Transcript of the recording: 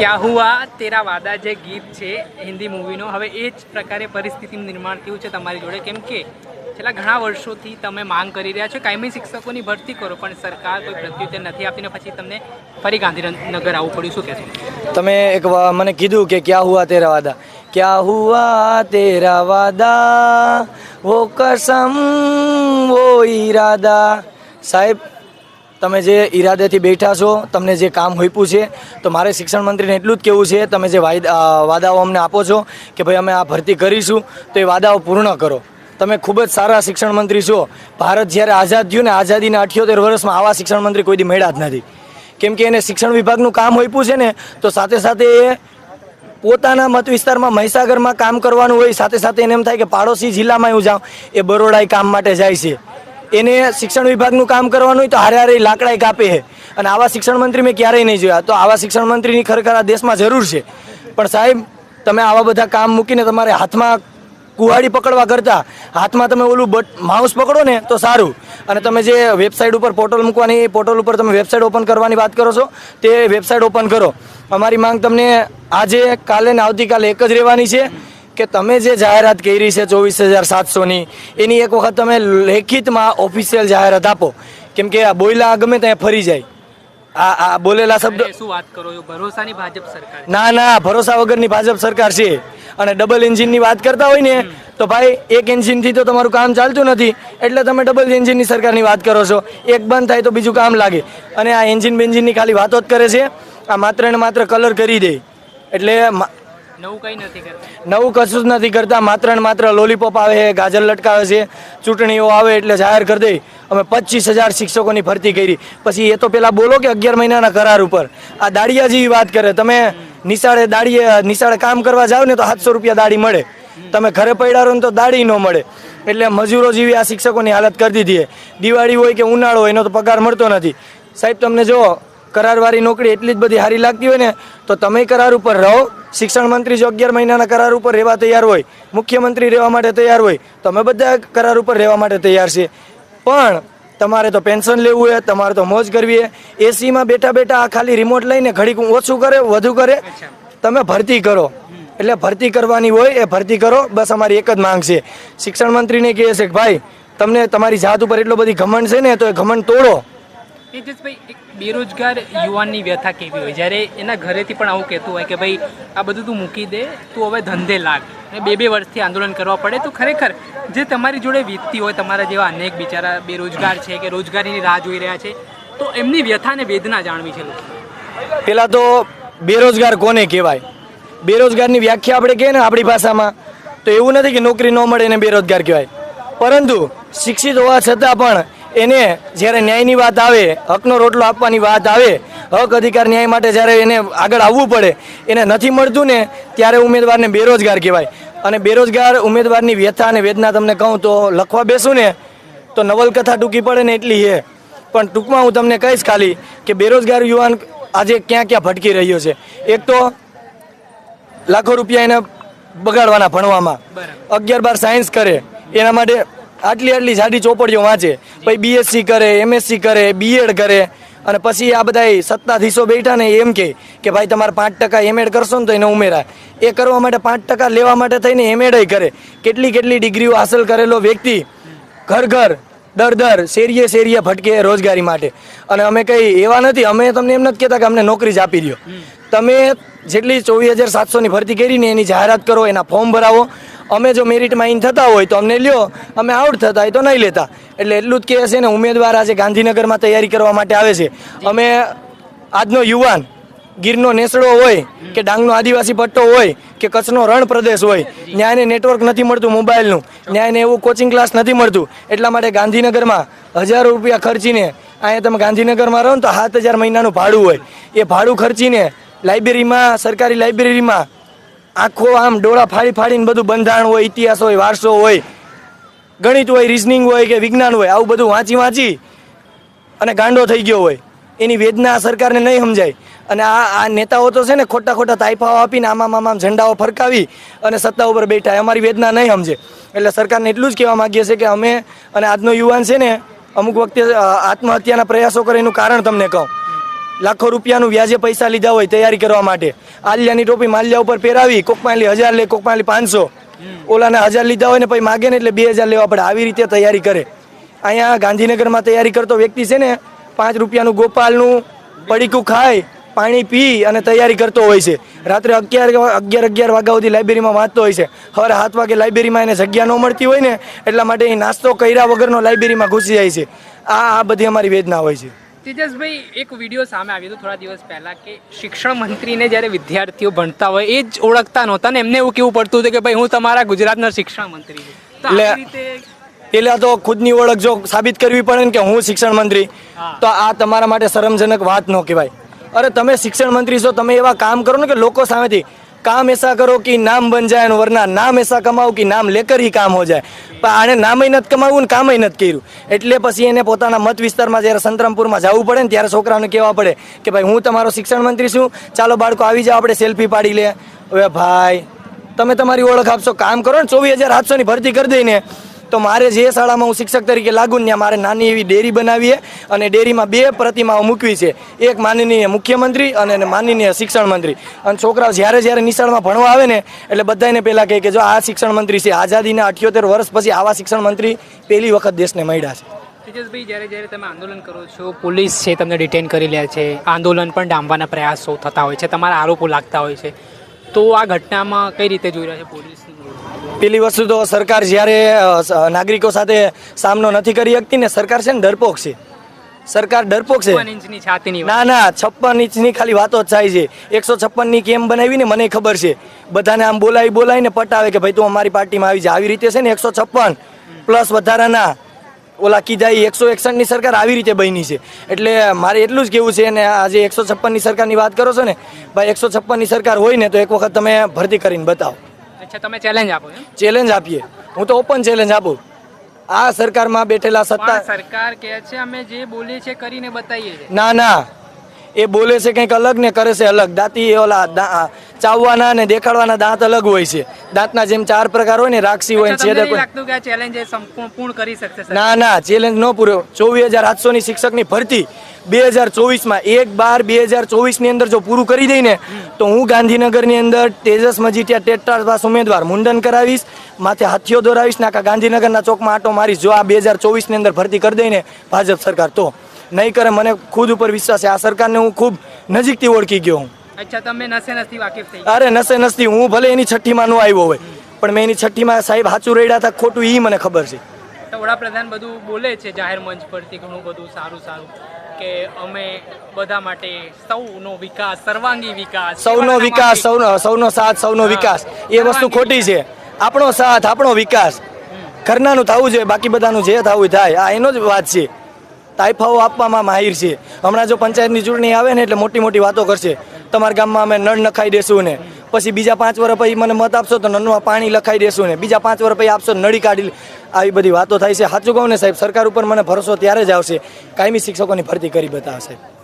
ક્યા હુઆ? તેરા વાદા જે ગીત છે, હિન્દી મૂવીનો, હવે એ જ પ્રકારે પરિસ્થિતિનું નિર્માણ થયું છે તમારી જોડે. કેમ કે છેલ્લા ઘણા વર્ષોથી તમે માંગ કરી રહ્યા છો કાયમી શિક્ષકોની ભરતી કરો, પણ સરકાર કોઈ પ્રત્યુત્તર નથી આપીને પછી તમને ફરી ગાંધીનગર આવવું પડ્યું. શું કહેશો? તમે એક મને કીધું કે ક્યાં હુઆ તેરા વાદા? ક્યાં હુઆ તેરા વાદા? વો કસમ, વો ઈરાદા? સાહેબ તમે જે ઈરાદેથી બેઠા છો, તમને જે કામ હોઈપું છે, તો મારે શિક્ષણ મંત્રીને એટલું જ કહેવું છે, તમે જે વાદાઓ અમને આપો છો કે ભાઈ અમે આ ભરતી કરીશું, તો એ વાદાઓ પૂર્ણ કરો. તમે ખૂબ જ સારા શિક્ષણ મંત્રી છો. ભારત જ્યારે આઝાદ થયું ને આઝાદીના અઠ્યોતેર વર્ષમાં આવા શિક્ષણ મંત્રી કોઈ દી મળ્યા જ નથી. કેમ કે એને શિક્ષણ વિભાગનું કામ હોઈપું છે ને, તો સાથે સાથે એ પોતાના મત વિસ્તારમાં મહીસાગરમાં કામ કરવાનું હોય, સાથે સાથે એને એમ થાય કે પાડોશી જિલ્લામાં હું જાઉં, એ બરોડા કામ માટે જાય છે. એને શિક્ષણ વિભાગનું કામ કરવાનું હોય તો હારે હારે ઈ લાકડાઈ કાપે છે. અને આવા શિક્ષણ મંત્રી મેં ક્યારેય નહીં જોયા. તો આવા શિક્ષણ મંત્રીની ખરેખર આ દેશમાં જરૂર છે. પણ સાહેબ, તમે આવા બધા કામ મૂકીને તમારે હાથમાં કુહાડી પકડવા કરતાં, હાથમાં તમે ઓલું બટ, માઉસ પકડો ને તો સારું. અને તમે જે વેબસાઇટ ઉપર પોર્ટલ મૂકવાની પોર્ટલ ઉપર તમે વેબસાઇટ ઓપન કરવાની વાત કરો છો, તે વેબસાઇટ ઓપન કરો. અમારી માંગ તમને આજે, કાલે ને આવતીકાલે એક જ રહેવાની છે. કે તમે જે જાહેરાત કરી છે ચોવીસ હજાર સાતસોની એની એક વખત તમે લેખિતમાં ઓફિશિયલ જાહેરાત આપો. કેમ કે આ બોયલા ગમે ત્યાં ફરી જાય. આ આ બોલેલા શબ્દ શું વાત કરો છો? ભરોસાની ભાજપ સરકાર ના ના ભરોસા વગરની ભાજપ સરકાર છે. અને ડબલ એન્જિનની વાત કરતા હોય ને તો ભાઈ એક એન્જિનથી તો તમારું કામ ચાલતું નથી. એટલે તમે ડબલ એન્જિનની સરકારની વાત કરો છો. એક બંધ થાય તો બીજું કામ લાગે. અને આ એન્જિન બેન્જિનની ખાલી વાતો જ કરે છે. આ માત્ર ને માત્ર કલર કરી દે. એટલે નવું કંઈ નથી નવું કશું જ નથી કરતા. માત્ર ને માત્ર લોલીપોપ આવે છે, ગાજર લટકાવે છે, ચૂંટણીઓ આવે એટલે જાહેર કરી દઈ. અમે પચીસ હજાર શિક્ષકોની ભરતી કરી. પછી એ તો પેલા બોલો કે અગિયાર મહિનાના કરાર ઉપર. આ દાડિયા જેવી વાત કરે. તમે નિશાળે દાડીએ નિશાળે કામ કરવા જાવ ને તો સાતસો રૂપિયા દાડી મળે. તમે ઘરે પડ્યા ને તો દાડી ન મળે. એટલે મજૂરો જેવી આ શિક્ષકોની હાલત કરી દીધી દિવાળી હોય કે ઉનાળો હોય, એનો તો પગાર મળતો નથી. સાહેબ, તમને જો કરારવાળી નોકરી એટલી જ બધી સારી લાગતી હોય ને, તો તમે કરાર ઉપર રહો. શિક્ષણ મંત્રી જો અગિયાર મહિનાના કરાર ઉપર રહેવા તૈયાર હોય, મુખ્યમંત્રી રહેવા માટે તૈયાર હોય તો અમે બધા કરાર ઉપર રહેવા માટે તૈયાર છે. પણ તમારે તો પેન્શન લેવું હોય, તમારે તો મોજ કરવી છે એસીમાં બેઠા બેઠા આ ખાલી રિમોટ લઈને ઘડીક ઓછું કરે, વધુ કરે. તમે ભરતી કરો. એટલે ભરતી કરવાની હોય એ ભરતી કરો. બસ અમારી એક જ માંગ છે. શિક્ષણ મંત્રીને કહે છે કે ભાઈ, તમને તમારી જાત ઉપર એટલો બધી ઘમંડ છે ને, તો એ ઘમંડ તોડો. તેજસભાઈ, એક બેરોજગાર યુવાનની વ્યથા કેવી હોય? જ્યારે એના ઘરેથી પણ આવું કહેતું હોય કે ભાઈ, આ બધું તું મૂકી દે, તું હવે ધંધે લાગ. અને બે બે વર્ષથી આંદોલન કરવા પડે, તો ખરેખર જે તમારી જોડે વીતતી હોય, તમારા જેવા અનેક બિચારા બેરોજગાર છે કે રોજગારીની રાહ જોઈ રહ્યા છે, તો એમની વ્યથા અને વેદના જાણવી છે પહેલાં તો બેરોજગાર કોને કહેવાય? બેરોજગારની વ્યાખ્યા આપણે કહીએ ને આપણી ભાષામાં, તો એવું નથી કે નોકરી ન મળે એને બેરોજગાર કહેવાય. પરંતુ શિક્ષિત હોવા છતાં પણ એને જ્યારે ન્યાયની વાત આવે હકનો રોટલો આપવાની વાત આવે હક અધિકાર ન્યાય માટે જ્યારે એને આગળ આવવું પડે એને નથી મળતું ને ત્યારે ઉમેદવારને બેરોજગાર કહેવાય. અને બેરોજગાર ઉમેદવારની વ્યથા અને વેદના તમને કહું તો લખવા બેસું ને તો નવલકથા ટૂંકી પડે ને એટલી છે પણ ટૂંકમાં હું તમને કહીશ ખાલી કે બેરોજગાર યુવાન આજે ક્યાં ક્યાં ભટકી રહ્યો છે. એક તો લાખો રૂપિયા એને બગાડવાના ભણવામાં. અગિયાર બાર સાયન્સ કરે. એના માટે આટલી આટલી સાડી ચોપડીઓ વાંચે. પછી બીએસસી કરે એમએસસી કરે બીએડ કરે. અને પછી આ બધા સત્તાધીશો બેઠા ને એમ કે કે ભાઈ તમારે પાંચ ટકા એમએડ કરશો ને તો એને ઉમેરાય. એ કરવા માટે પાંચ ટકા લેવા માટે થઈને એમએડ કરે. કેટલી કેટલી ડિગ્રીઓ હાંસલ કરેલો વ્યક્તિ ઘર ઘર દર દર શેરીએ શેરીએ ભટકે રોજગારી માટે. અને અમે કંઈ એવા નથી અમે તમને એમ નથી કહેતા કે અમને નોકરી જ આપી દો તમે જેટલી ચોવીસ હજાર સાતસોની ભરતી કરીને એની જાહેરાત કરો એના ફોર્મ ભરાવો અમે જો મેરિટમાં ઇન થતા હોય તો અમને લ્યો, અમે આઉટ થતા હોય તો નહીં લેતા. એટલે એટલું જ કહે છે ને, ઉમેદવાર આજે ગાંધીનગરમાં તૈયારી કરવા માટે આવે છે. અમે આજનો યુવાન, ગીરનો નેસડો હોય કે ડાંગનો આદિવાસી પટ્ટો હોય કે કચ્છનો રણ પ્રદેશ હોય, ન્યાયને નેટવર્ક નથી મળતું મોબાઈલનું, ન્યાયને એવું કોચિંગ ક્લાસ નથી મળતું. એટલા માટે ગાંધીનગરમાં હજારો રૂપિયા ખર્ચીને અહીંયા તમે ગાંધીનગરમાં રહો ને તો સાત હજાર મહિનાનું ભાડું હોય. એ ભાડું ખર્ચીને લાઇબ્રેરીમાં સરકારી લાઇબ્રેરીમાં આખો આમ ડોળા ફાડી ફાડીને બધું બંધારણ હોય, ઇતિહાસ હોય, વારસો હોય, ગણિત હોય રિઝનિંગ હોય કે વિજ્ઞાન હોય, આવું બધું વાંચી વાંચી અને ગાંડો થઈ ગયો હોય. એની વેદના સરકારને નહીં સમજાય. અને આ આ નેતાઓ તો છે ને ખોટા ખોટા તાઇફાઓ આપીને આમામ આમામ ઝંડાઓ ફરકાવી અને સત્તા ઉપર બેઠા અમારી વેદના નહીં સમજે. એટલે સરકારને એટલું જ કહેવા માગીએ છીએ કે અમે અને આજનો યુવાન છે ને અમુક વખતે આત્મહત્યાના પ્રયાસો કરે એનું કારણ તમને કહું. લાખો રૂપિયાનું વ્યાજે પૈસા લીધા હોય તૈયારી કરવા માટે. આલિયાની ટોપી માલિયા ઉપર પહેરાવી, કોકમાલી હજાર લે, કોકમાલી પાંચસો. ઓલાને હજાર લીધા હોય ને પછી માગે ને એટલે બે હજાર લેવા પડે. આવી રીતે તૈયારી કરે. અહીંયા ગાંધીનગરમાં તૈયારી કરતો વ્યક્તિ છે ને, પાંચ રૂપિયાનું ગોપાલનું પડીકું ખાય, પાણી પી અને તૈયારી કરતો હોય છે. રાત્રે અગિયાર અગિયાર અગિયાર વાગ્યા સુધી લાઇબ્રેરીમાં વાંચતો હોય છે. સવારે સાત વાગે લાઇબ્રેરીમાં એને જગ્યા ન મળતી હોય ને, એટલા માટે એ નાસ્તો કર્યા વગરનો લાઇબ્રેરીમાં ઘૂસી જાય છે. આ આ બધી અમારી વેદના હોય છે. તેજસભાઈ એક વીડિયો સામે આવ્યો હતો થોડા દિવસ પહેલા કે શિક્ષણ મંત્રીને જ્યારે વિદ્યાર્થીઓ ભણતા હોય એ જ ઓળખતા નહોતા ને એમને એવું કેવું પડતું હતું કે ભાઈ હું તમારા ગુજરાતના શિક્ષણ મંત્રી છું. એટલે- એટલે તો ખુદની ઓળખ જો સાબિત કરવી પડે ને કે હું શિક્ષણ મંત્રી તો આ તમારા માટે શરમજનક વાત ન કહેવાય. અરે તમે શિક્ષણ મંત્રી છો તમે એવા કામ કરો ને કે લોકો સામેથી કામ એસા કરો કે નામ બન જાય અને વરના નામ એસા કમાવો કે નામ લેકર હી કામ હો જાય. પણ આને નામે નથી કમાવું ને કામે નથી કર્યું. એટલે પછી એને પોતાના મત વિસ્તારમાં જ્યારે સંતરામપુરમાં જવું પડે ને ત્યારે છોકરાઓને કહેવા પડે કે ભાઈ, હું તમારો શિક્ષણ મંત્રી છું. ચાલો બાળકો, આવી જાઓ, આપણે સેલ્ફી પાડી લે. હવે ભાઈ, તમે તમારી ઓળખ આપશો. કામ કરો ને ચોવીસ હજાર સાતસોની ભરતી કરી દઈને તો મારે જે શાળામાં હું શિક્ષક તરીકે લાગુ ને ત્યાં મારે નાની એવી ડેરી બનાવીએ અને ડેરીમાં બે પ્રતિમાઓ મૂકવી છે. એક માનનીય મુખ્યમંત્રી અને માનનીય શિક્ષણ મંત્રી. અને છોકરાઓ જ્યારે જ્યારે નિશાળમાં ભણવા આવે ને, એટલે બધાને પહેલાં કહે કે જો આ શિક્ષણ મંત્રી છે, આઝાદીના અઠ્યોતેર વર્ષ પછી આવા શિક્ષણ મંત્રી પહેલી વખત દેશને મળ્યા છે. તેજસભાઈ, જ્યારે જ્યારે તમે આંદોલન કરો છો, પોલીસ છે તમને ડિટેન કરી લે છે, આંદોલન પણ ડામવાના પ્રયાસો થતા હોય છે, તમારા આરોપો લાગતા હોય છે. તો આ ઘટનામાં કઈ રીતે જોઈ રહ્યા છે પોલીસની? પેલી વસ્તુ તો સરકાર જ્યારે નાગરિકો સાથે સામનો નથી કરી શકતી ને સરકાર છે ને ડરપોક છે. સરકાર ડરપોક છે. ના ના છપ્પન ઇંચની ખાલી વાતો જ થાય છે. એકસો છપ્પનની કેમ બનાવી ને મને ખબર છે. બધાને આમ બોલાવી બોલાવીને પટાવે કે ભાઈ તું અમારી પાર્ટીમાં આવી જા. આવી રીતે છે ને એકસો છપ્પન પ્લસ વધારાના ઓલા કીધા એકસો એકસઠની સરકાર આવી રીતે બની છે. એટલે મારે એટલું જ કેવું છે ને આજે એકસો છપ્પનની સરકારની વાત કરો છો ને ભાઈ એકસો છપ્પનની સરકાર હોય ને તો એક વખત તમે ભરતી કરીને બતાવો. અચ્છા તમે ચેલેન્જ આપો ચેલેન્જ આપીએ. હું તો ઓપન ચેલેન્જ આપું. આ સરકારમાં બેઠેલા સત્તા સરકાર કહે છે અમે જે બોલીએ છે કરીને બતાવીએ છીએ. ના ના. એ બોલે છે કંઈક અલગ ને કરે છે અલગ. દાંતી ઓલા ચાવવાના ને દેખાડવાના દાંત અલગ હોય છે. દાંતના જેમ ચાર પ્રકાર હોય ને રાક્ષી હોય ને સર ના ના ચેલેન્જ ન પૂરો ચોવીસ હજાર સાતસોની શિક્ષકની ભરતી બે હજાર ચોવીસમાં એક બાર બે હજાર ચોવીસની અંદર જો પૂરું કરી દઈને તો હું ગાંધીનગરની અંદર તેજસ મજીઠિયા ટેટાર પાસ ઉમેદવાર મુંડન કરાવીશ માથે હાથીઓ દોરાવીશ ને આખા ગાંધીનગરના ચોકમાં આટો મારીશ. જો આ બે હજાર ચોવીસની અંદર ભરતી કરી દઈને ભાજપ સરકાર તો નહીં કરે મને ખુદ ઉપર વિશ્વાસ છે. આ સરકારને હું ખૂબ નજીકથી ઓળખી ગયો હું. અચ્છા તમે નસે નથી વાકેફ થઈ અરે નસે નસતી હું ભલે એની છઠ્ઠીમાં નું આવ્યો હોય પણ મેં એની છઠ્ઠીમાં સાહેબ સાચું રેડ્યા હતા ખોટું એ મને ખબર છે. વડાપ્રધાન બધું બોલે છે જાહેર મંચ પરથી ઘણું બધું સારું સારું. કે અમે બધા માટે સૌનો વિકાસ સર્વાંગી વિકાસ સૌનો વિકાસ સૌનો સૌનો સાથ સૌનો વિકાસ. એ વસ્તુ ખોટી છે. આપણો સાથ આપણો વિકાસ. ઘરનાનું થવું જોઈએ બાકી બધાનું જે થવું થાય. આ એનો જ વાત છે. તાઇફાઓ આપવામાં માહિર છે. હમણાં જો પંચાયતની ચૂંટણી આવે ને એટલે મોટી મોટી વાતો કરશે. તમારા ગામમાં અમે નળ નખાઈ દેશું ને. પછી બીજા પાંચ વર્ષ પછી મને મત આપશો તો નનમાં પાણી લખાઈ દેશું ને. બીજા પાંચ વર્ષ પછી આપશો નળી કાઢી આવી બધી વાતો થાય છે. સાચું કહું ને સાહેબ, સરકાર ઉપર મને ભરોસો ત્યારે જ આવશે. કાયમી શિક્ષકોની ભરતી કરી બતાવશે.